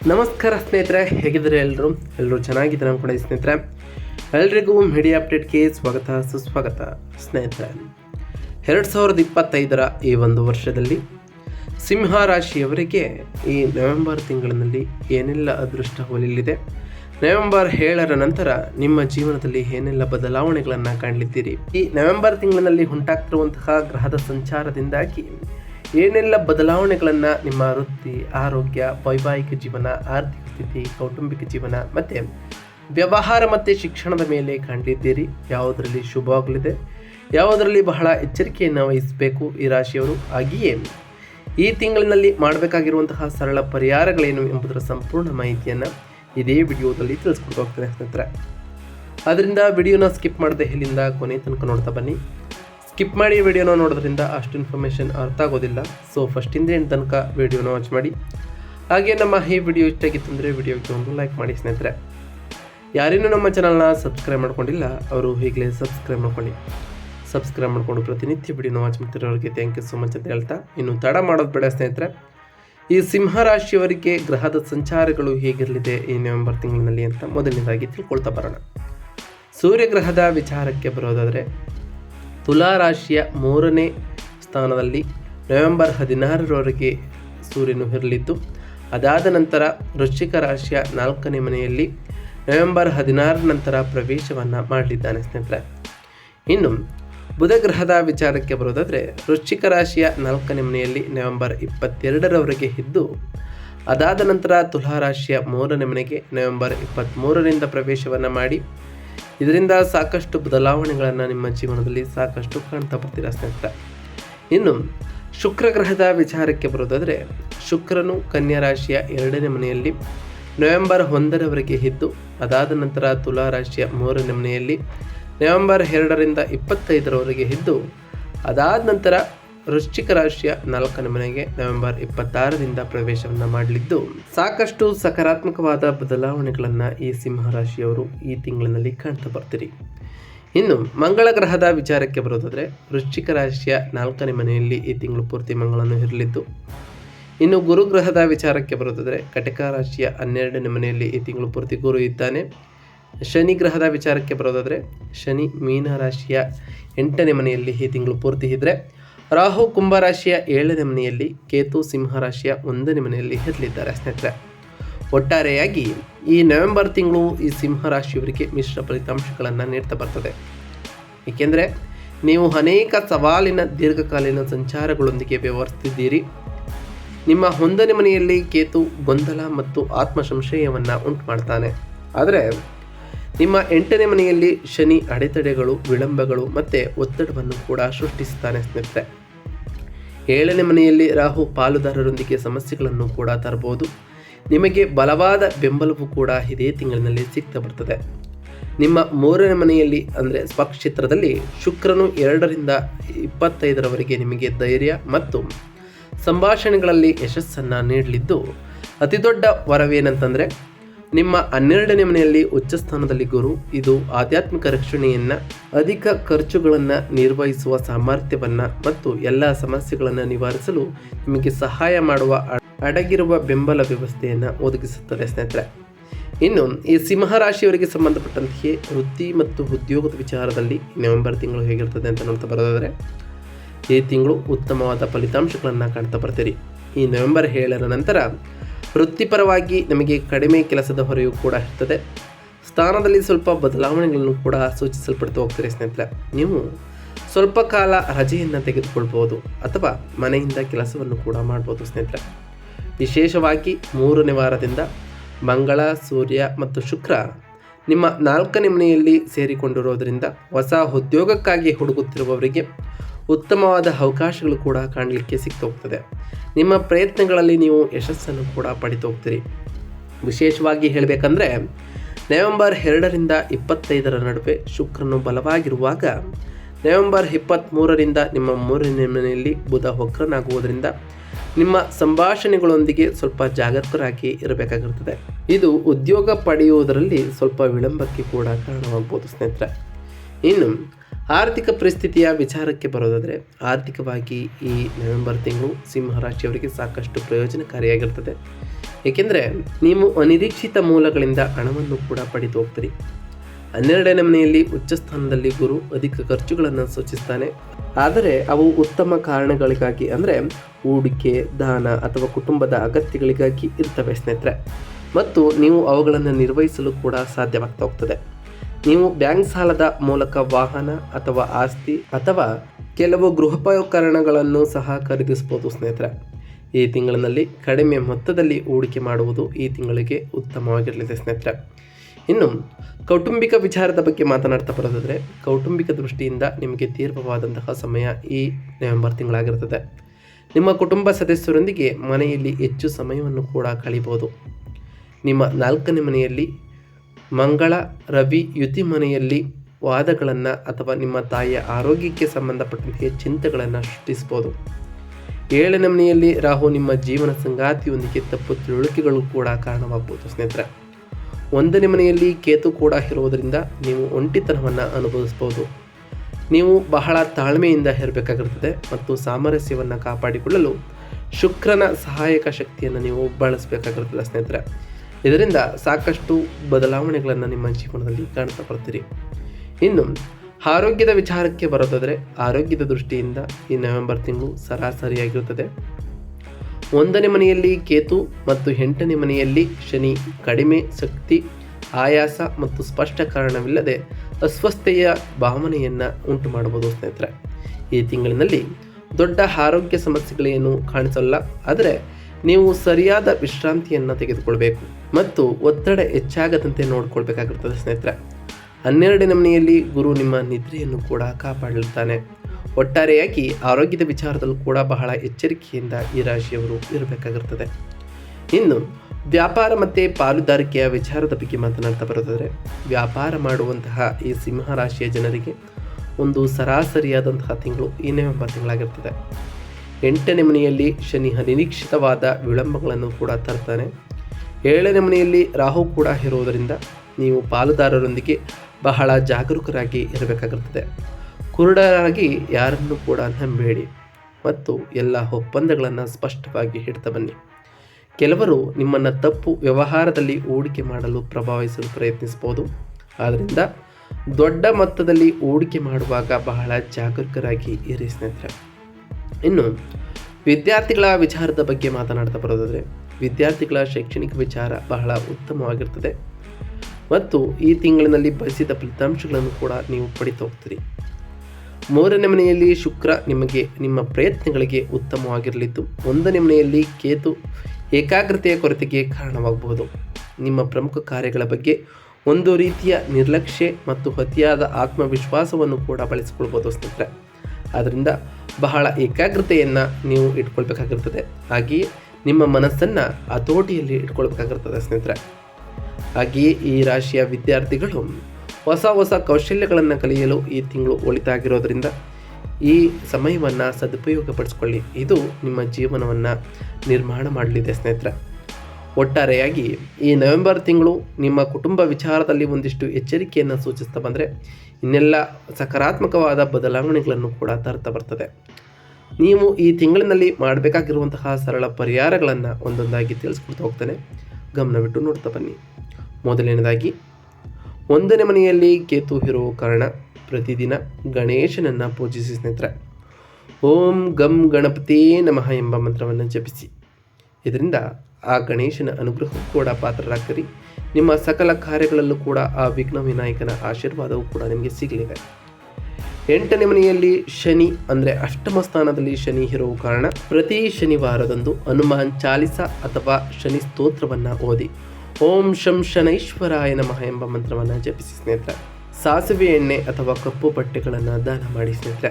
ನಮಸ್ಕಾರ ಸ್ನೇಹಿತರೆ, ಹೇಗಿದ್ದಾರೆ ಎಲ್ಲರೂ? ಎಲ್ಲರೂ ಚೆನ್ನಾಗಿದ್ದಾರೆ ಕೂಡ ಸ್ನೇಹಿತರೆ? ಎಲ್ರಿಗೂ ಮೀಡಿಯಾ ಅಪ್ಡೇಟ್ಗೆ ಸ್ವಾಗತ, ಸುಸ್ವಾಗತ. ಸ್ನೇಹಿತರೆ, ಎರಡು ಸಾವಿರದ ಇಪ್ಪತ್ತೈದರ ಈ ಒಂದು ವರ್ಷದಲ್ಲಿ ಸಿಂಹ ರಾಶಿಯವರಿಗೆ ಈ ನವೆಂಬರ್ ತಿಂಗಳಿನಲ್ಲಿ ಏನೆಲ್ಲ ಅದೃಷ್ಟ ಒಲಿಲಿದೆ ನವೆಂಬರ್ ಏಳರ ನಂತರ ನಿಮ್ಮ ಜೀವನದಲ್ಲಿ ಏನೆಲ್ಲ ಬದಲಾವಣೆಗಳನ್ನು ಕಾಣಲಿದ್ದೀರಿ? ಈ ನವೆಂಬರ್ ತಿಂಗಳಿನಲ್ಲಿ ಉಂಟಾಗ್ತಿರುವಂತಹ ಗ್ರಹದ ಸಂಚಾರದಿಂದಾಗಿ ಏನೆಲ್ಲ ಬದಲಾವಣೆಗಳನ್ನು ನಿಮ್ಮ ವೃತ್ತಿ, ಆರೋಗ್ಯ, ವೈವಾಹಿಕ ಜೀವನ, ಆರ್ಥಿಕ ಸ್ಥಿತಿ, ಕೌಟುಂಬಿಕ ಜೀವನ ಮತ್ತು ವ್ಯವಹಾರ ಮತ್ತು ಶಿಕ್ಷಣದ ಮೇಲೆ ಕಂಡಿದ್ದೀರಿ? ಯಾವುದರಲ್ಲಿ ಶುಭವಾಗಲಿದೆ? ಯಾವುದರಲ್ಲಿ ಬಹಳ ಎಚ್ಚರಿಕೆಯನ್ನು ವಹಿಸಬೇಕು ಈ ರಾಶಿಯವರು? ಹಾಗೆಯೇ ಈ ತಿಂಗಳಿನಲ್ಲಿ ಮಾಡಬೇಕಾಗಿರುವಂತಹ ಸರಳ ಪರಿಹಾರಗಳೇನು ಎಂಬುದರ ಸಂಪೂರ್ಣ ಮಾಹಿತಿಯನ್ನು ಇದೇ ವಿಡಿಯೋದಲ್ಲಿ ತಿಳಿಸ್ಕೊಂಡು ಹೋಗ್ತೇನೆ ಸ್ನೇಹಿತರೆ. ಅದರಿಂದ ವಿಡಿಯೋನ ಸ್ಕಿಪ್ ಮಾಡದೆ ಇಲ್ಲಿಂದ ಕೊನೆ ತನಕ ನೋಡ್ತಾ ಬನ್ನಿ. ಸ್ಕಿಪ್ ಮಾಡಿ ವಿಡಿಯೋನ ನೋಡೋದ್ರಿಂದ ಅಷ್ಟು ಇನ್ಫಾರ್ಮೇಷನ್ ಅರ್ಥ ಆಗೋದಿಲ್ಲ. ಸೊ ಫಸ್ಟಿಂದ ಏನು ತನಕ ವಿಡಿಯೋನ ವಾಚ್ ಮಾಡಿ. ಹಾಗೆ ನಮ್ಮ ಈ ವಿಡಿಯೋ ಇಷ್ಟ ಆಗಿತ್ತು ಅಂದರೆ ವಿಡಿಯೋಗೆ ಒಂದು ಲೈಕ್ ಮಾಡಿ ಸ್ನೇಹಿತರೆ. ಯಾರೇನೂ ನಮ್ಮ ಚಾನಲ್ನ ಸಬ್ಸ್ಕ್ರೈಬ್ ಮಾಡ್ಕೊಂಡಿಲ್ಲ, ಅವರು ಈಗಲೇ ಸಬ್ಸ್ಕ್ರೈಬ್ ಮಾಡ್ಕೊಳ್ಳಿ. ಸಬ್ಸ್ಕ್ರೈಬ್ ಮಾಡಿಕೊಂಡು ಪ್ರತಿನಿತ್ಯ ವಿಡಿಯೋನ ವಾಚ್ ಮಾಡ್ತಿರೋರಿಗೆ ಥ್ಯಾಂಕ್ ಯು ಸೋ ಮಚ್ ಅಂತ ಹೇಳ್ತಾ, ಇನ್ನು ತಡ ಮಾಡೋದು ಬೇಡ ಸ್ನೇಹಿತರೆ. ಈ ಸಿಂಹ ರಾಶಿಯವರಿಗೆ ಗ್ರಹದ ಸಂಚಾರಗಳು ಹೇಗಿರಲಿದೆ ಈ ನವೆಂಬರ್ ತಿಂಗಳಿನಲ್ಲಿ ಅಂತ ಮೊದಲನೇದಾಗಿ ತಿಳ್ಕೊಳ್ತಾ ಬರೋಣ. ಸೂರ್ಯಗ್ರಹದ ವಿಚಾರಕ್ಕೆ ಬರೋದಾದರೆ ತುಲಾ ರಾಶಿಯ ಮೂರನೇ ಸ್ಥಾನದಲ್ಲಿ ನವೆಂಬರ್ ಹದಿನಾರರವರೆಗೆ ಸೂರ್ಯನು ಇರಲಿದ್ದು ಅದಾದ ನಂತರ ವೃಶ್ಚಿಕ ರಾಶಿಯ ನಾಲ್ಕನೇ ಮನೆಯಲ್ಲಿ ನವೆಂಬರ್ ಹದಿನಾರರ ನಂತರ ಪ್ರವೇಶವನ್ನು ಮಾಡಲಿದ್ದಾನೆ ಸ್ನೇಹಿತರೆ. ಇನ್ನು ಬುಧ ಗ್ರಹದ ವಿಚಾರಕ್ಕೆ ಬರೋದಾದರೆ, ವೃಶ್ಚಿಕ ರಾಶಿಯ ನಾಲ್ಕನೇ ಮನೆಯಲ್ಲಿ ನವೆಂಬರ್ ಇಪ್ಪತ್ತೆರಡರವರೆಗೆ ಇದ್ದು, ಅದಾದ ನಂತರ ತುಲಾ ರಾಶಿಯ ಮೂರನೇ ಮನೆಗೆ ನವೆಂಬರ್ ಇಪ್ಪತ್ತ್ಮೂರರಿಂದ ಪ್ರವೇಶವನ್ನು ಮಾಡಿ ಇದರಿಂದ ಸಾಕಷ್ಟು ಬದಲಾವಣೆಗಳನ್ನು ನಿಮ್ಮ ಜೀವನದಲ್ಲಿ ಸಾಕಷ್ಟು ಕಾಣ್ತಾ ಬರ್ತೀರಾ ಸ್ನೇಹಿತರೆ? ಇನ್ನು, ಶುಕ್ರ ಗ್ರಹದ ವಿಚಾರಕ್ಕೆ ಬರೋದಾದರೆ, ಶುಕ್ರನು ಕನ್ಯಾ ರಾಶಿಯ ಎರಡನೇ ಮನೆಯಲ್ಲಿ ನವೆಂಬರ್ ಒಂದರವರೆಗೆ ಇದ್ದು, ಅದಾದ ನಂತರ ತುಲಾ ರಾಶಿಯ ಮೂರನೇ ಮನೆಯಲ್ಲಿ ನವೆಂಬರ್ ಎರಡರಿಂದ ಇಪ್ಪತ್ತೈದರವರೆಗೆ ಇದ್ದು, ಅದಾದ ನಂತರ ವೃಶ್ಚಿಕ ರಾಶಿಯ ನಾಲ್ಕನೇ ಮನೆಗೆ ನವೆಂಬರ್ ಇಪ್ಪತ್ತಾರರಿಂದ ಪ್ರವೇಶವನ್ನು ಮಾಡಲಿದ್ದು, ಸಾಕಷ್ಟು ಸಕಾರಾತ್ಮಕವಾದ ಬದಲಾವಣೆಗಳನ್ನು ಈ ಸಿಂಹ ರಾಶಿಯವರು ಈ ತಿಂಗಳಿನಲ್ಲಿ ಕಾಣ್ತಾ ಬರ್ತೀರಿ. ಇನ್ನು ಮಂಗಳ ಗ್ರಹದ ವಿಚಾರಕ್ಕೆ ಬರೋದಾದರೆ, ವೃಶ್ಚಿಕ ರಾಶಿಯ ನಾಲ್ಕನೇ ಮನೆಯಲ್ಲಿ ಈ ತಿಂಗಳು ಪೂರ್ತಿ ಮಂಗಳನು ಇರಲಿದ್ದು. ಇನ್ನು ಗುರು ಗ್ರಹದ ವಿಚಾರಕ್ಕೆ ಬರೋದಾದರೆ, ಕಟಕ ರಾಶಿಯ ಹನ್ನೆರಡನೇ ಮನೆಯಲ್ಲಿ ಈ ತಿಂಗಳು ಪೂರ್ತಿ ಗುರು ಇದ್ದಾನೆ. ಶನಿ ಗ್ರಹದ ವಿಚಾರಕ್ಕೆ ಬರೋದಾದರೆ, ಶನಿ ಮೀನ ರಾಶಿಯ ಎಂಟನೇ ಮನೆಯಲ್ಲಿ ಈ ತಿಂಗಳು ಪೂರ್ತಿ ಇದ್ದರೆ ರಾಹು ಕುಂಭರಾಶಿಯ ಏಳನೇ ಮನೆಯಲ್ಲಿ, ಕೇತು ಸಿಂಹ ರಾಶಿಯ ಒಂದನೇ ಮನೆಯಲ್ಲಿ ಹೆದಲಿದ್ದಾರೆ ಸ್ನೇಹಿತರೆ. ಒಟ್ಟಾರೆಯಾಗಿ ಈ ನವೆಂಬರ್ ತಿಂಗಳು ಈ ಸಿಂಹ ರಾಶಿಯವರಿಗೆ ಮಿಶ್ರ ಫಲಿತಾಂಶಗಳನ್ನು ನೀಡ್ತಾ ಬರ್ತದೆ. ಏಕೆಂದರೆ ನೀವು ಅನೇಕ ಸವಾಲಿನ ದೀರ್ಘಕಾಲೀನ ಸಂಚಾರಗಳೊಂದಿಗೆ ವ್ಯವಹರಿಸ್ತಿದ್ದೀರಿ ನಿಮ್ಮ ಹೊಂದನೆ ಮನೆಯಲ್ಲಿ ಕೇತು ಗೊಂದಲ ಮತ್ತು ಆತ್ಮ ಸಂಶಯವನ್ನು ಉಂಟು ಮಾಡ್ತಾನೆ ಆದರೆ ನಿಮ್ಮ ಎಂಟನೇ ಮನೆಯಲ್ಲಿ ಶನಿ ಅಡೆತಡೆಗಳು, ವಿಳಂಬಗಳು ಮತ್ತು ಒತ್ತಡವನ್ನು ಕೂಡ ಸೃಷ್ಟಿಸುತ್ತಾನೆ ಸ್ನೇಹಿತರೆ. ಏಳನೇ ಮನೆಯಲ್ಲಿ ರಾಹು ಪಾಲುದಾರರೊಂದಿಗೆ ಸಮಸ್ಯೆಗಳನ್ನು ಕೂಡ ತರಬಹುದು. ನಿಮಗೆ ಬಲವಾದ ಬೆಂಬಲವು ಕೂಡ ಇದೇ ತಿಂಗಳಿನಲ್ಲಿ ಸಿಗ್ತಾ ಬರ್ತದೆ. ನಿಮ್ಮ ಮೂರನೇ ಮನೆಯಲ್ಲಿ ಅಂದರೆ ಸ್ವಕ್ಷೇತ್ರದಲ್ಲಿ ಶುಕ್ರನು ಎರಡರಿಂದ ಇಪ್ಪತ್ತೈದರವರೆಗೆ ನಿಮಗೆ ಧೈರ್ಯ ಮತ್ತು ಸಂಭಾಷಣೆಗಳಲ್ಲಿ ಯಶಸ್ಸನ್ನು ನೀಡಲಿದ್ದು, ಅತಿದೊಡ್ಡ ವರವೇನಂತಂದರೆ ನಿಮ್ಮ ಹನ್ನೆರಡನೇ ಮನೆಯಲ್ಲಿ ಉಚ್ಚ ಸ್ಥಾನದಲ್ಲಿ ಗುರು, ಇದು ಆಧ್ಯಾತ್ಮಿಕ ರಕ್ಷಣೆಯನ್ನು, ಅಧಿಕ ಖರ್ಚುಗಳನ್ನು ನಿರ್ವಹಿಸುವ ಸಾಮರ್ಥ್ಯವನ್ನು ಮತ್ತು ಎಲ್ಲ ಸಮಸ್ಯೆಗಳನ್ನು ನಿವಾರಿಸಲು ನಿಮಗೆ ಸಹಾಯ ಮಾಡುವ ಅಡಗಿರುವ ಬೆಂಬಲ ವ್ಯವಸ್ಥೆಯನ್ನು ಒದಗಿಸುತ್ತದೆ ಸ್ನೇಹಿತರೆ. ಇನ್ನು, ಈ ಸಿಂಹ ರಾಶಿಯವರಿಗೆ ಸಂಬಂಧಪಟ್ಟಂತೆಯೇ ವೃತ್ತಿ ಮತ್ತು ಉದ್ಯೋಗದ ವಿಚಾರದಲ್ಲಿ ನವೆಂಬರ್ ತಿಂಗಳು ಹೇಗಿರ್ತದೆ ಅಂತ ನೋಡ್ತಾ ಬರೋದಾದರೆ, ಈ ತಿಂಗಳು ಉತ್ತಮವಾದ ಫಲಿತಾಂಶಗಳನ್ನು ಕಾಣ್ತಾ ಬರ್ತೀರಿ. ಈ ನವೆಂಬರ್ ಏಳರ ನಂತರ ವೃತ್ತಿಪರವಾಗಿ ನಮಗೆ ಕಡಿಮೆ ಕೆಲಸದ ಹೊರೆಯೂ ಕೂಡ ಇರ್ತದೆ. ಸ್ಥಾನದಲ್ಲಿ ಸ್ವಲ್ಪ ಬದಲಾವಣೆಗಳನ್ನು ಕೂಡ ಸೂಚಿಸಲ್ಪಡ್ತಾ ಹೋಗ್ತಾರೆ ಸ್ನೇಹಿತರೆ. ನೀವು ಸ್ವಲ್ಪ ಕಾಲ ರಜೆಯನ್ನು ತೆಗೆದುಕೊಳ್ಬೋದು ಅಥವಾ ಮನೆಯಿಂದ ಕೆಲಸವನ್ನು ಕೂಡ ಮಾಡ್ಬೋದು ಸ್ನೇಹಿತರೆ. ವಿಶೇಷವಾಗಿ ಮೂರನೇ ವಾರದಿಂದ ಮಂಗಳ, ಸೂರ್ಯ ಮತ್ತು ಶುಕ್ರ ನಿಮ್ಮ ನಾಲ್ಕನೇ ಮನೆಯಲ್ಲಿ ಸೇರಿಕೊಂಡಿರೋದರಿಂದ ಹೊಸ ಉದ್ಯೋಗಕ್ಕಾಗಿ ಹುಡುಕುತ್ತಿರುವವರಿಗೆ ಉತ್ತಮವಾದ ಅವಕಾಶಗಳು ಕೂಡ ಕಾಣಲಿಕ್ಕೆ ಸಿಕ್ತೋಗ್ತದೆ. ನಿಮ್ಮ ಪ್ರಯತ್ನಗಳಲ್ಲಿ ನೀವು ಯಶಸ್ಸನ್ನು ಕೂಡ ಪಡಿತೋಗ್ತೀರಿ ವಿಶೇಷವಾಗಿ ಹೇಳಬೇಕಂದ್ರೆ, ನವೆಂಬರ್ ಎರಡರಿಂದ ಇಪ್ಪತ್ತೈದರ ನಡುವೆ ಶುಕ್ರನು ಬಲವಾಗಿರುವಾಗ, ನವೆಂಬರ್ ಇಪ್ಪತ್ತ್ಮೂರರಿಂದ ನಿಮ್ಮ ಮೂರನೇ ಮನೆಯಲ್ಲಿ ಬುಧ ವಕ್ರನಾಗುವುದರಿಂದ ನಿಮ್ಮ ಸಂಭಾಷಣೆಗಳೊಂದಿಗೆ ಸ್ವಲ್ಪ ಜಾಗೃತರಾಗಿ ಇರಬೇಕಾಗಿರ್ತದೆ. ಇದು ಉದ್ಯೋಗ ಪಡೆಯುವುದರಲ್ಲಿ ಸ್ವಲ್ಪ ವಿಳಂಬಕ್ಕೆ ಕೂಡ ಕಾರಣವಾಗ್ಬೋದು ಸ್ನೇಹಿತರೆ. ಇನ್ನು ಆರ್ಥಿಕ ಪರಿಸ್ಥಿತಿಯ ವಿಚಾರಕ್ಕೆ ಬರೋದಾದರೆ, ಆರ್ಥಿಕವಾಗಿ ಈ ನವೆಂಬರ್ ತಿಂಗಳು ಸಿಂಹ ರಾಶಿಯವರಿಗೆ ಸಾಕಷ್ಟು ಪ್ರಯೋಜನಕಾರಿಯಾಗಿರ್ತದೆ. ಏಕೆಂದರೆ, ನೀವು ಅನಿರೀಕ್ಷಿತ ಮೂಲಗಳಿಂದ ಹಣವನ್ನು ಕೂಡ ಪಡೆದು ಹೋಗ್ತೀರಿ. ಹನ್ನೆರಡನೇ ಮನೆಯಲ್ಲಿ ಉಚ್ಚ ಸ್ಥಾನದಲ್ಲಿ ಗುರು ಅಧಿಕ ಖರ್ಚುಗಳನ್ನು ಸೂಚಿಸ್ತಾನೆ. ಆದರೆ, ಅವು ಉತ್ತಮ ಕಾರಣಗಳಿಗಾಗಿ ಅಂದರೆ ಹೂಡಿಕೆ, ದಾನ ಅಥವಾ ಕುಟುಂಬದ ಅಗತ್ಯಗಳಿಗಾಗಿ ಇರ್ತವೆ ಸ್ನೇಹಿತರೆ. ಮತ್ತು ನೀವು ಅವುಗಳನ್ನು ನಿರ್ವಹಿಸಲು ಕೂಡ ಸಾಧ್ಯವಾಗ್ತಾ ಹೋಗ್ತದೆ. ನೀವು ಬ್ಯಾಂಕ್ ಸಾಲದ ಮೂಲಕ ವಾಹನ ಅಥವಾ ಆಸ್ತಿ ಅಥವಾ ಕೆಲವು ಗೃಹೋಪಕರಣಗಳನ್ನು ಸಹ ಖರೀದಿಸಬಹುದು, ಸ್ನೇಹಿತರೆ. ಈ ತಿಂಗಳಿನಲ್ಲಿ ಕಡಿಮೆ ಮೊತ್ತದಲ್ಲಿ ಹೂಡಿಕೆ ಮಾಡುವುದು ಈ ತಿಂಗಳಿಗೆ ಉತ್ತಮವಾಗಿರಲಿದೆ, ಸ್ನೇಹಿತರೆ. ಇನ್ನು, ಕೌಟುಂಬಿಕ ವಿಚಾರದ ಬಗ್ಗೆ ಮಾತನಾಡ್ತಾ ಬರೋದಾದರೆ, ಕೌಟುಂಬಿಕ ದೃಷ್ಟಿಯಿಂದ ನಿಮಗೆ ತೀರ್ಪವಾದಂತಹ ಸಮಯ ಈ ನವೆಂಬರ್ ತಿಂಗಳಾಗಿರ್ತದೆ. ನಿಮ್ಮ ಕುಟುಂಬ ಸದಸ್ಯರೊಂದಿಗೆ ಮನೆಯಲ್ಲಿ ಹೆಚ್ಚು ಸಮಯವನ್ನು ಕೂಡ ಕಳಿಬೋದು ನಿಮ್ಮ ನಾಲ್ಕನೇ ಮನೆಯಲ್ಲಿ ಮಂಗಳ, ರವಿ, ಯುತಿ ಮನೆಯಲ್ಲಿ ವಾದಗಳನ್ನು ಅಥವಾ ನಿಮ್ಮ ತಾಯಿಯ ಆರೋಗ್ಯಕ್ಕೆ ಸಂಬಂಧಪಟ್ಟಂತೆ ಚಿಂತೆಗಳನ್ನು ಸೃಷ್ಟಿಸ್ಬೋದು. ಏಳನೇ ಮನೆಯಲ್ಲಿ ರಾಹು ನಿಮ್ಮ ಜೀವನ ಸಂಗಾತಿಯೊಂದಿಗೆ ತಪ್ಪು ತಿಳುವಳಿಕೆಗಳು ಕೂಡ ಕಾರಣವಾಗ್ಬೋದು ಸ್ನೇಹಿತರೆ. ಒಂದನೇ ಮನೆಯಲ್ಲಿ ಕೇತು ಕೂಡ ಇರುವುದರಿಂದ ನೀವು ಒಂಟಿತನವನ್ನು ಅನುಭವಿಸ್ಬೋದು. ನೀವು ಬಹಳ ತಾಳ್ಮೆಯಿಂದ ಇರಬೇಕಾಗಿರ್ತದೆ ಮತ್ತು ಸಾಮರಸ್ಯವನ್ನು ಕಾಪಾಡಿಕೊಳ್ಳಲು ಶುಕ್ರನ ಸಹಾಯಕ ಶಕ್ತಿಯನ್ನು ನೀವು ಬಳಸಬೇಕಾಗಿರ್ತದೆ ಸ್ನೇಹಿತರೆ. ಇದರಿಂದ ಸಾಕಷ್ಟು ಬದಲಾವಣೆಗಳನ್ನು ನಿಮ್ಮ ಜೀವನದಲ್ಲಿ ಕಾಣ್ತಾ ಬರ್ತೀರಿ ಇನ್ನು, ಆರೋಗ್ಯದ ವಿಚಾರಕ್ಕೆ ಬರೋದಾದರೆ, ಆರೋಗ್ಯದ ದೃಷ್ಟಿಯಿಂದ ಈ ನವೆಂಬರ್ ತಿಂಗಳು ಸರಾಸರಿಯಾಗಿರುತ್ತದೆ. ಒಂದನೇ ಮನೆಯಲ್ಲಿ ಕೇತು ಮತ್ತು ಎಂಟನೇ ಮನೆಯಲ್ಲಿ ಶನಿ ಕಡಿಮೆ ಶಕ್ತಿ, ಆಯಾಸ ಮತ್ತು ಸ್ಪಷ್ಟ ಕಾರಣವಿಲ್ಲದೆ ಅಸ್ವಸ್ಥೆಯ ಭಾವನೆಯನ್ನು ಉಂಟು ಮಾಡಬಹುದು ಸ್ನೇಹಿತರೆ. ಈ ತಿಂಗಳಿನಲ್ಲಿ ದೊಡ್ಡ ಆರೋಗ್ಯ ಸಮಸ್ಯೆಗಳೇನು ಕಾಣಿಸಲ್ಲ. ಆದರೆ ನೀವು ಸರಿಯಾದ ವಿಶ್ರಾಂತಿಯನ್ನು ತೆಗೆದುಕೊಳ್ಬೇಕು ಮತ್ತು ಒತ್ತಡ ಹೆಚ್ಚಾಗದಂತೆ ನೋಡ್ಕೊಳ್ಬೇಕಾಗಿರ್ತದೆ ಸ್ನೇಹಿತರೆ. ಹನ್ನೆರಡನೇ ಮನೆಯಲ್ಲಿ ಗುರು ನಿಮ್ಮ ನಿದ್ರೆಯನ್ನು ಕೂಡ ಕಾಪಾಡಿರ್ತಾನೆ ಒಟ್ಟಾರೆಯಾಗಿ ಆರೋಗ್ಯದ ವಿಚಾರದಲ್ಲೂ ಕೂಡ ಬಹಳ ಎಚ್ಚರಿಕೆಯಿಂದ ಈ ರಾಶಿಯವರು ಇರಬೇಕಾಗಿರ್ತದೆ. ಇನ್ನು ವ್ಯಾಪಾರ ಮತ್ತು ಪಾಲುದಾರಿಕೆಯ ವಿಚಾರದ ಬಗ್ಗೆ ಮಾತನಾಡ್ತಾ ಬರೋದಾದರೆ, ವ್ಯಾಪಾರ ಮಾಡುವಂತಹ ಈ ಸಿಂಹ ರಾಶಿಯ ಜನರಿಗೆ ಒಂದು ಸರಾಸರಿಯಾದಂತಹ ತಿಂಗಳು ಈ ನವೆಂಬರ್ ತಿಂಗಳಾಗಿರ್ತದೆ. ಎಂಟನೇ ಮನೆಯಲ್ಲಿ ಶನಿ ಅನಿರೀಕ್ಷಿತವಾದ ವಿಳಂಬಗಳನ್ನು ಕೂಡ ತರ್ತಾನೆ. ಏಳನೇ ಮನೆಯಲ್ಲಿ ರಾಹು ಕೂಡ ಇರುವುದರಿಂದ ನೀವು ಪಾಲುದಾರರೊಂದಿಗೆ ಬಹಳ ಜಾಗರೂಕರಾಗಿ ಇರಬೇಕಾಗುತ್ತದೆ ಕುರುಡರಾಗಿ ಯಾರನ್ನು ಕೂಡ ನಂಬೇಡಿ ಮತ್ತು ಎಲ್ಲ ಒಪ್ಪಂದಗಳನ್ನು ಸ್ಪಷ್ಟವಾಗಿ ಹಿಡ್ತಾ ಬನ್ನಿ. ಕೆಲವರು ನಿಮ್ಮನ್ನು ತಪ್ಪು ವ್ಯವಹಾರದಲ್ಲಿ ಹೂಡಿಕೆ ಮಾಡಲು ಪ್ರಭಾವಿಸಲು ಪ್ರಯತ್ನಿಸಬಹುದು. ಆದ್ದರಿಂದ ದೊಡ್ಡ ಮೊತ್ತದಲ್ಲಿ ಹೂಡಿಕೆ ಮಾಡುವಾಗ ಬಹಳ ಜಾಗರೂಕರಾಗಿ ಇರಿ ಸ್ನೇಹಿತರೆ. ಇನ್ನು ವಿದ್ಯಾರ್ಥಿಗಳ ವಿಚಾರದ ಬಗ್ಗೆ ಮಾತನಾಡ್ತಾ ಬರೋದಾದರೆ, ವಿದ್ಯಾರ್ಥಿಗಳ ಶೈಕ್ಷಣಿಕ ವಿಚಾರ ಬಹಳ ಉತ್ತಮವಾಗಿರ್ತದೆ. ಮತ್ತು ಈ ತಿಂಗಳಿನಲ್ಲಿ ಬಯಸಿದ ಫಲಿತಾಂಶಗಳನ್ನು ಕೂಡ ನೀವು ಪಡಿತಾ ಹೋಗ್ತೀರಿ. ಮೂರನೇ ಮನೆಯಲ್ಲಿ ಶುಕ್ರ ನಿಮಗೆ ನಿಮ್ಮ ಪ್ರಯತ್ನಗಳಿಗೆ ಉತ್ತಮವಾಗಿರಲಿದ್ದು, ಒಂದನೇ ಮನೆಯಲ್ಲಿ ಕೇತು ಏಕಾಗ್ರತೆಯ ಕೊರತೆಗೆ ಕಾರಣವಾಗಬಹುದು. ನಿಮ್ಮ ಪ್ರಮುಖ ಕಾರ್ಯಗಳ ಬಗ್ಗೆ ಒಂದು ರೀತಿಯ ನಿರ್ಲಕ್ಷ್ಯ ಮತ್ತು ಅತಿಯಾದ ಆತ್ಮವಿಶ್ವಾಸವನ್ನು ಕೂಡ ಬಳಸಿಕೊಳ್ಬೋದು ಸ್ನೇಹಿತರೆ. ಆದ್ದರಿಂದ ಬಹಳ ಏಕಾಗ್ರತೆಯನ್ನು ನೀವು ಇಟ್ಕೊಳ್ಬೇಕಾಗಿರ್ತದೆ. ಹಾಗೆಯೇ ನಿಮ್ಮ ಮನಸ್ಸನ್ನು ಹತೋಟಿಯಲ್ಲಿ ಇಟ್ಕೊಳ್ಬೇಕಾಗಿರ್ತದೆ ಸ್ನೇಹಿತರೆ. ಹಾಗೆಯೇ ಈ ರಾಶಿಯ ವಿದ್ಯಾರ್ಥಿಗಳು ಹೊಸ ಹೊಸ ಕೌಶಲ್ಯಗಳನ್ನು ಕಲಿಯಲು ಈ ತಿಂಗಳು ಒಳಿತಾಗಿರೋದ್ರಿಂದ ಈ ಸಮಯವನ್ನು ಸದುಪಯೋಗಪಡಿಸ್ಕೊಳ್ಳಿ. ಇದು ನಿಮ್ಮ ಜೀವನವನ್ನು ನಿರ್ಮಾಣ ಮಾಡಲಿದೆ ಸ್ನೇಹಿತರೆ. ಒಟ್ಟಾರೆಯಾಗಿ ಈ ನವೆಂಬರ್ ತಿಂಗಳು ನಿಮ್ಮ ಕುಟುಂಬ ವಿಚಾರದಲ್ಲಿ ಒಂದಿಷ್ಟು ಎಚ್ಚರಿಕೆಯನ್ನು ಸೂಚಿಸ್ತಾ ಬಂದರೆ ಇನ್ನೆಲ್ಲ ಸಕಾರಾತ್ಮಕವಾದ ಬದಲಾವಣೆಗಳನ್ನು ಕೂಡ ತರ್ತಾ ಬರ್ತದೆ. ನೀವು ಈ ತಿಂಗಳಿನಲ್ಲಿ ಮಾಡಬೇಕಾಗಿರುವಂತಹ ಸರಳ ಪರಿಹಾರಗಳನ್ನು ಒಂದೊಂದಾಗಿ ತಿಳಿಸ್ಕೊಡ್ತಾ ಹೋಗ್ತಾನೆ. ಗಮನವಿಟ್ಟು ನೋಡ್ತಾ ಬನ್ನಿ. ಮೊದಲನೇದಾಗಿ ಒಂದನೇ ಮನೆಯಲ್ಲಿ ಕೇತು ಇರುವ ಕಾರಣ ಪ್ರತಿದಿನ ಗಣೇಶನನ್ನು ಪೂಜಿಸಿ ಸ್ನೇಹಿತರೆ, ಓಂ ಗಂ ಗಣಪತಿ ನಮಃ ಎಂಬ ಮಂತ್ರವನ್ನು ಜಪಿಸಿ. ಇದರಿಂದ ಆ ಗಣೇಶನ ಅನುಗ್ರಹ ಕೂಡ ಪಾತ್ರರಾಗ್ತೀರಿ. ನಿಮ್ಮ ಸಕಲ ಕಾರ್ಯಗಳಲ್ಲೂ ಕೂಡ ಆ ವಿಘ್ನ ವಿನಾಯಕನ ಆಶೀರ್ವಾದವು ಕೂಡ ನಿಮಗೆ ಸಿಗಲಿದೆ. ಎಂಟನೇ ಮನೆಯಲ್ಲಿ ಶನಿ ಅಂದರೆ ಅಷ್ಟಮ ಸ್ಥಾನದಲ್ಲಿ ಶನಿ ಇರುವ ಕಾರಣ ಪ್ರತಿ ಶನಿವಾರದಂದು ಹನುಮಾನ್ ಚಾಲಿಸ ಅಥವಾ ಶನಿ ಸ್ತೋತ್ರವನ್ನು ಓದಿ. ಓಂ ಶಂ ಶನೈಶ್ವರಾಯ ನಮಃ ಎಂಬ ಮಂತ್ರವನ್ನು ಜಪಿಸಿ ಸ್ನೇಹಿತರೆ. ಸಾಸಿವೆ ಎಣ್ಣೆ ಅಥವಾ ಕಪ್ಪು ಬಟ್ಟೆಗಳನ್ನು ದಾನ ಮಾಡಿ ಸ್ನೇಹಿತರೆ.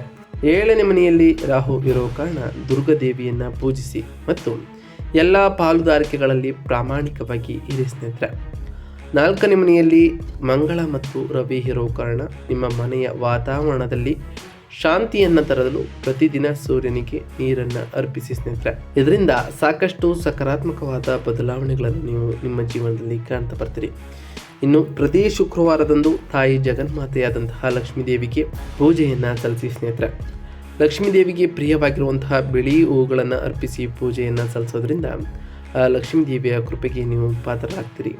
ಏಳನೇ ಮನೆಯಲ್ಲಿ ರಾಹು ಇರೋ ಕಾರಣ ದುರ್ಗಾದೇವಿಯನ್ನು ಪೂಜಿಸಿ ಮತ್ತು ಎಲ್ಲ ಪಾಲುದಾರಿಕೆಗಳಲ್ಲಿ ಪ್ರಾಮಾಣಿಕವಾಗಿ ಇರಿ ಸ್ನೇಹಿತರೆ. ನಾಲ್ಕನೇ ಮನೆಯಲ್ಲಿ ಮಂಗಳ ಮತ್ತು ರವಿ ಇರೋ ಕಾರಣ ನಿಮ್ಮ ಮನೆಯ ವಾತಾವರಣದಲ್ಲಿ ಶಾಂತಿಯನ್ನು ತರಲು ಪ್ರತಿದಿನ ಸೂರ್ಯನಿಗೆ ನೀರನ್ನು ಅರ್ಪಿಸಿ ಸ್ನೇಹಿತರೆ. ಇದರಿಂದ ಸಾಕಷ್ಟು ಸಕಾರಾತ್ಮಕವಾದ ಬದಲಾವಣೆಗಳನ್ನು ನೀವು ನಿಮ್ಮ ಜೀವನದಲ್ಲಿ ಕಾಣ್ತಾ ಬರ್ತೀರಿ. ಇನ್ನು ಪ್ರತಿ ಶುಕ್ರವಾರದಂದು ತಾಯಿ ಜಗನ್ಮಾತೆಯಾದಂತಹ ಲಕ್ಷ್ಮೀ ದೇವಿಗೆ ಪೂಜೆಯನ್ನು ಸಲ್ಲಿಸಿ ಸ್ನೇಹಿತರೆ. ಲಕ್ಷ್ಮೀ ದೇವಿಗೆ ಪ್ರಿಯವಾಗಿರುವಂತಹ ಬಿಳಿ ಹೂಗಳನ್ನು ಅರ್ಪಿಸಿ ಪೂಜೆಯನ್ನು ಸಲ್ಲಿಸೋದ್ರಿಂದ ಲಕ್ಷ್ಮೀ ದೇವಿಯ ಕೃಪೆಗೆ ನೀವು ಪಾತ್ರರಾಗ್ತೀರಿ.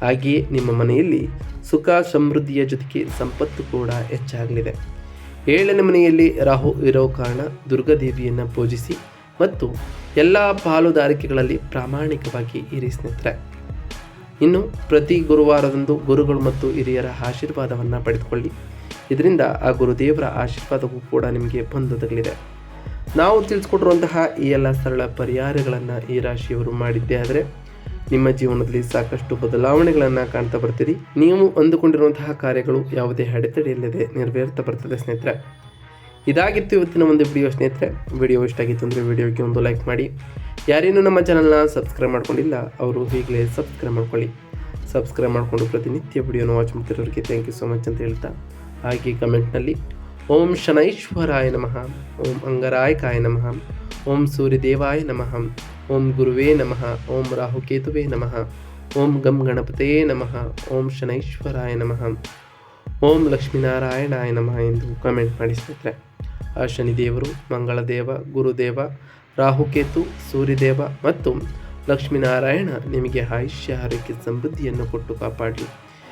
ಹಾಗೆಯೇ ನಿಮ್ಮ ಮನೆಯಲ್ಲಿ ಸುಖ ಸಮೃದ್ಧಿಯ ಜೊತೆಗೆ ಸಂಪತ್ತು ಕೂಡ ಹೆಚ್ಚಾಗಲಿದೆ. ಏಳನೇ ಮನೆಯಲ್ಲಿ ರಾಹು ಇರೋ ಕಾರಣ ದುರ್ಗಾದೇವಿಯನ್ನು ಪೂಜಿಸಿ ಮತ್ತು ಎಲ್ಲ ಪಾಲುದಾರಿಕೆಗಳಲ್ಲಿ ಪ್ರಾಮಾಣಿಕವಾಗಿ ಇರಿ ಸ್ನೇಹಿತರೆ. ಇನ್ನು ಪ್ರತಿ ಗುರುವಾರದಂದು ಗುರುಗಳು ಮತ್ತು ಹಿರಿಯರ ಆಶೀರ್ವಾದವನ್ನು ಪಡೆದುಕೊಳ್ಳಿ. ಇದರಿಂದ ಆ ಗುರುದೇವರ ಆಶೀರ್ವಾದವೂ ಕೂಡ ನಿಮಗೆ ಬಂದೊದಗಲಿದೆ ನಾವು ತಿಳಿಸ್ಕೊಟ್ಟಿರುವಂತಹ ಈ ಎಲ್ಲ ಸರಳ ಪರಿಹಾರಗಳನ್ನು ಈ ರಾಶಿಯವರು ಮಾಡಿದ್ದೇ ಆದರೆ ನಿಮ್ಮ ಜೀವನದಲ್ಲಿ ಸಾಕಷ್ಟು ಬದಲಾವಣೆಗಳನ್ನು ಕಾಣ್ತಾ ಬರ್ತೀರಿ. ನೀವು ಅಂದುಕೊಂಡಿರುವಂತಹ ಕಾರ್ಯಗಳು ಯಾವುದೇ ಅಡೆತಡೆ ಇಲ್ಲದೆ ನೆರವೇರ್ತಾ ಬರ್ತದೆ ಸ್ನೇಹಿತರೆ. ಇದಾಗಿತ್ತು ಇವತ್ತಿನ ಒಂದು ವಿಡಿಯೋ ಸ್ನೇಹಿತರೆ. ವಿಡಿಯೋ ಇಷ್ಟ ಆಗಿತ್ತು ಅಂದರೆ ವಿಡಿಯೋಗೆ ಒಂದು ಲೈಕ್ ಮಾಡಿ. ಯಾರೇನು ನಮ್ಮ ಚಾನಲ್ನ ಸಬ್ಸ್ಕ್ರೈಬ್ ಮಾಡ್ಕೊಂಡಿಲ್ಲ, ಅವರು ಈಗಲೇ ಸಬ್ಸ್ಕ್ರೈಬ್ ಮಾಡ್ಕೊಳ್ಳಿ. ಸಬ್ಸ್ಕ್ರೈಬ್ ಮಾಡಿಕೊಂಡು ಪ್ರತಿನಿತ್ಯ ವಿಡಿಯೋನ ವಾಚ್ ಮಾಡ್ತಿರೋರಿಗೆ ಥ್ಯಾಂಕ್ ಯು ಸೊ ಮಚ್ ಅಂತ ಹೇಳ್ತಾ ಹಾಗೆ ಕಮೆಂಟ್ನಲ್ಲಿ ಓಂ ಶನೈಶ್ವರಾಯ ನಮಃ, ಓಂ ಅಂಗರಾಯಕಾಯ ನಮಃ, ಓಂ ಸೂರ್ಯದೇವಾಯ ನಮಃ, ಓಂ ಗುರುವೇ ನಮಃ, ಓಂ ರಾಹುಕೇತುವೇ ನಮಃ, ಓಂ ಗಂ ಗಣಪತೇ ನಮಃ, ಓಂ ಶನೈಶ್ವರಾಯ ನಮಃ, ಓಂ ಲಕ್ಷ್ಮೀನಾರಾಯಣಾಯ ನಮಃ ಎಂದು ಕಮೆಂಟ್ ಮಾಡಿ ಸ್ನೇಹಿತರೆ ಆ ಶನಿದೇವರು, ಮಂಗಳದೇವ, ಗುರುದೇವ, ರಾಹುಕೇತು, ಸೂರ್ಯದೇವ ಮತ್ತು ಲಕ್ಷ್ಮೀನಾರಾಯಣ ನಿಮಗೆ ಆಯುಷ್ಯ ಆರೋಗ್ಯ ಸಮೃದ್ಧಿಯನ್ನು ಕೊಟ್ಟು ಕಾಪಾಡಲಿ.